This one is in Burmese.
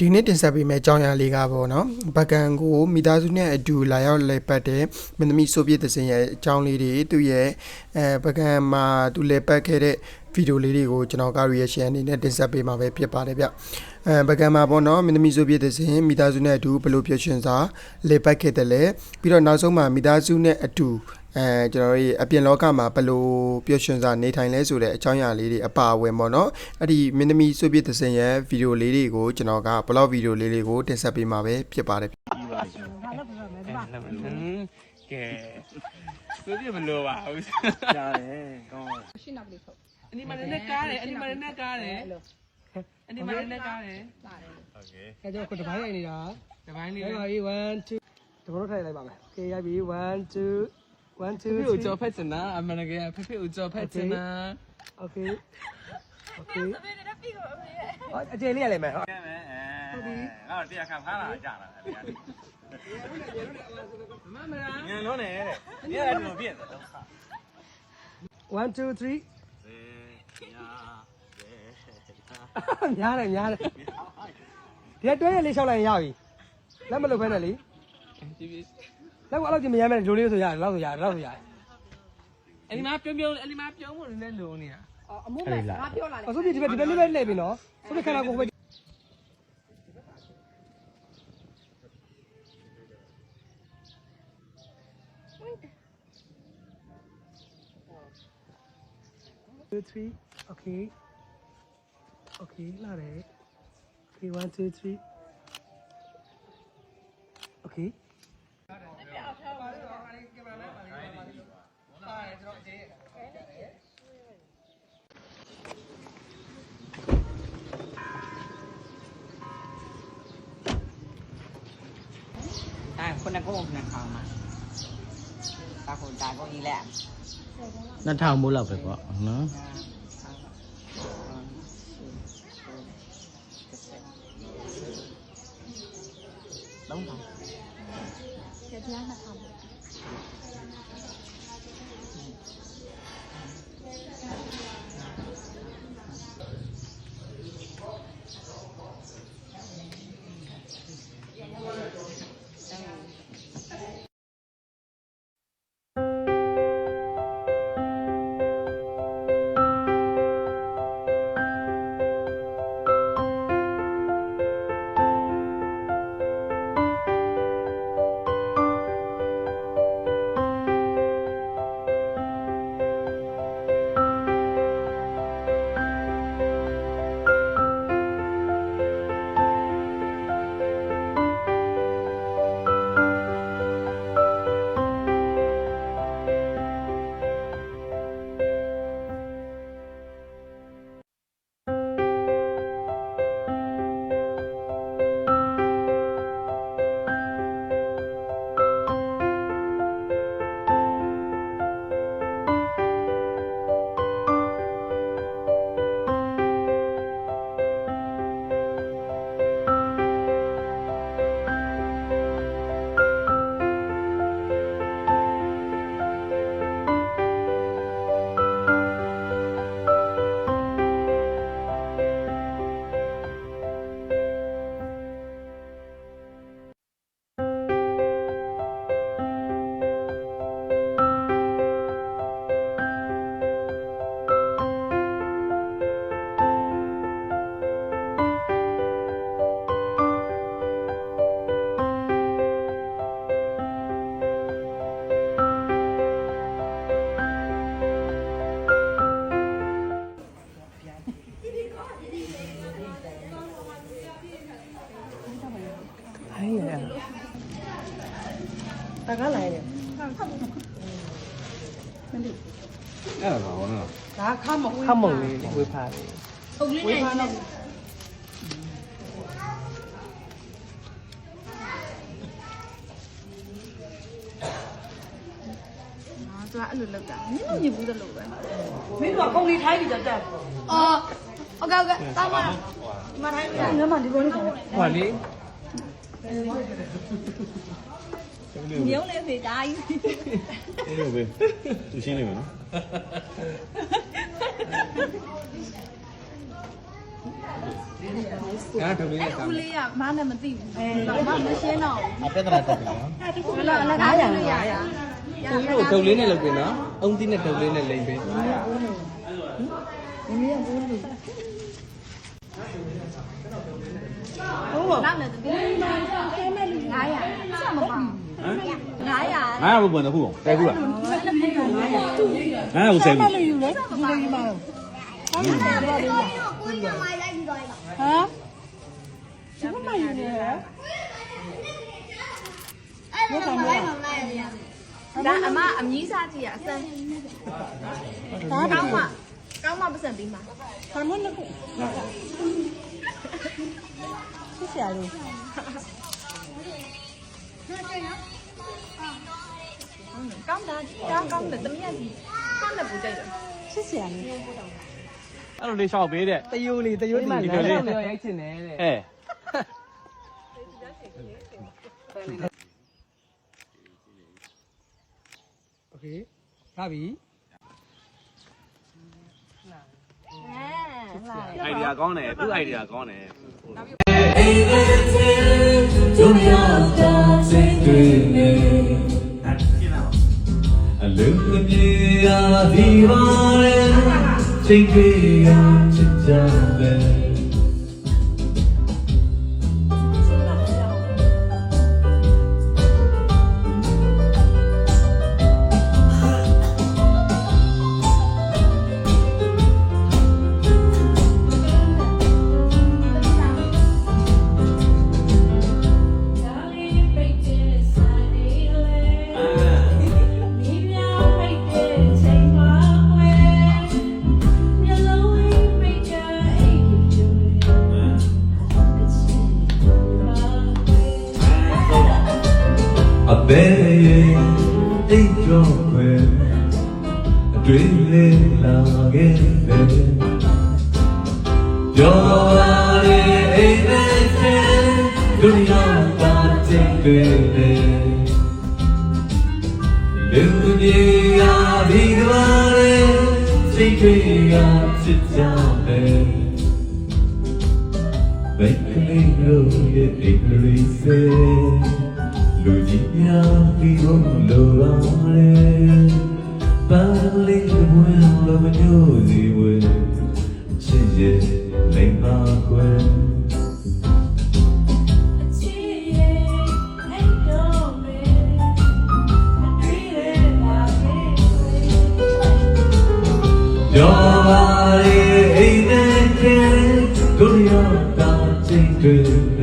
ဒီနေ့တင်ဆက်ပေးမယ့်အကြောင်းအရာလေးကပေါ့နော်ဘကန်ကိုမိသားစုနဲ့အတူလာရောက်လည်ပတ်တဲ့မင်းသမီးဆိုဗီယက်သစင်ရဲ့အကြောင်းလေးတွေသူ့ရဲ့အဲဘကန်မှာသူလည်ပတ်ခဲ့တဲ့ဗီီဒီယိုလေးတွေကိုကျွန်တော်က reaction အနေနဲ့တင်ဆက်ပေးမှာပဲဖြစ်ပါတယ်ဗျအဲပကံမှာပေါ့နော်မိသမီစုပြည့်တဲ့စဉ်မိသားစုနဲ့အတူဘယ်လိုဖြစ်ရှင်စာလေပတ်ခဲ့တယ်လဲပြီးတော့နောက်ဆုံးမှာမိသားစုနဲ့အတူအဲကျွန်တော်တို့အပြင်လောကမှာဘယ်လိုပျော်ရွှင်စွာနေထိုင်လဲဆိုတဲ့အကြောင်းအရာလေးတွေအပါအဝင်ပေါ့နော်အဲ့ဒီမင်းသမီးစုပြည့်သစင်ရဲ့ဗီဒီယိုလေးတွေကိုကျွန်တော်ကဘလော့ဗီဒီယိုလေးတွေကိုတင်ဆက်ပေးမှာပဲဖြစ်ပါတယ်ကဲစုပြည့်မလို့ပါဘူးကြားတယ်ကောင်းရှင်းတော့ပြီဟုတ် အနီမလည်းနဲ့ကားတယ်အနီမလည်းနဲ့ကားတယ်အနီမလည်းနဲ့ကားတယ် လာတယ် အဲကြောင့်ခုတပိုင်းရိုက်နေတာ ဒီပိုင်းလေး ရိုက်ပါပြီ1 2ဒီဘောထိုင်လိုက်ပါမယ်โอเคရိုက်ပြီ1 2 1 ဖေဖေ 2 ကိုကြော်ဖက်စနာအမနကဖေဖေကိုကြော်ဖက်စနာ โอเคโอเคအကျေလေးရလိုက်မယ်ဟုတ် ဟုတ်ပြီ။အော်တရားခံဖားလာကြတာလေတရား။ မမလား ညံလုံးနေတဲ့။တရားလည်းပြည့်တယ်တော့။ 1 2 3 များတယ်များတယ်ဒီတွဲရလေးလျှောက်လိုက်ရင်ရပြီလက်မလုပ်ဖဲနဲ့လေဒီပြီလက်ကတော့ဒီမရမ်းမဲ့လိုလေးဆိုရတယ်လောက်ဆိုရတယ်လောက်ဆိုရတယ်အနီမပြုံးပြုံးအနီမပြုံးဖို့လည်းလုံနေတာအမိုးမဲ့ငါပြောလာတယ်အဆိုပြဒီဘက်ဒီဘက်လေးပဲလှည့်ပြီနော်ဆိုပြခဏကိုပဲ two three okay Okay, Lare. Okay, one, two, three. Okay. À, con đang có một nàng thảo mà. Ta còn ta có gì lạ. Nàng thảo mua lọc phải có, nó. Tahunan. တာကလာရတယ်အဲ့ဒါကောင်းနော်ဒါခမဝေးခမဝေးဝေးဖားလေးဟုတ်လေးနဲ့သူကအဲ့လိုလုပ်တာမင်းတို့ညစ်ဘူးသလိုပဲမင်းတို့ကခုံလေးထိုင်းပြီးတော့တက်အော်ဟုတ်ကဲ့ဟုတ်ကဲ့တာမလားဒီမှာထိုင်းပြီးတော့ငါမှဒီပေါ်လေးထိုင်းဟောလေ ညုံနေပြီဒါကြီးအေးလို့ပဲသူရှင်းလိမ့်မယ်နော်ငါထုတ်လေးနဲ့ကောင်းဦးလေးကမားနဲ့မသိဘူးအဲမမရှင်းတော့အပြဿနာတက်ပြီနော်ဘူးလားလည်းကားရလို့ရရကိုကြီးတို့ထုတ်လေးနဲ့လုပ်ပြင်နော်အုံးသီးနဲ့ထုတ်လေးနဲ့လိမ့်ပေးလောက်နေတယ်900 ဆက်မပါ900ငါရဘူးဘယ်နှခုတဲခုလားငါရဘူးဆယ်ခုယူလေဒီလိုယူပါဦးကိုကြီးကမိုင်းလိုက်ပြီးသွားပြီဟမ်ဒီမှာယူနေရအဲ့ဒါမလိုက်မလိုက်ရဒါအမအမြီးစားကြည့်ရအစမ်းဒါကောင်းမှကောင်းမှပတ်စံပြီးမှာဘာမှမလုပ်စစ်စရာလေး ကောင်းတာကောင်းကောင်းတယ်တမီးကကောင်းတယ်ပူကြိုက်တယ် စစ်စရာလေး အဲ့လိုလေးရှောက်ပေးတဲ့ တယိုလေးတယို ဒီ ဒီ မှာ လေး လမ်းလျှောက်လျောက်ရိုက်ချင်တယ်တဲ့ အဲ โอเคရပြီ အိုင်ဒီယာကောင်းတယ်သူ့အိုင်ဒီယာကောင်းတ ယ်အလုံးအပြေရာဒီပါလေချိန်တွေရချစ်ကြတယ် ခဲ့တယ်ပြောပါလေအိမ်နဲ့ဒုညောပါတဲ့တွေလူကြီးရာဒီကဘာလေစိတ်တွေရချစ်ကြတယ်ဘယ်ကလေးတို့ရဲ့အိတ်ကလေးစေလူကြီးများပြီးတော့လိုပါလေ ပါလေးကဘွယ်လိုမညို့စီဝဲချစ်ရဲ့လိမ္မာကွယ်ပြောပါလေအိမ်နဲ့ကလေးတို့ရောက်တာချိန်တွေ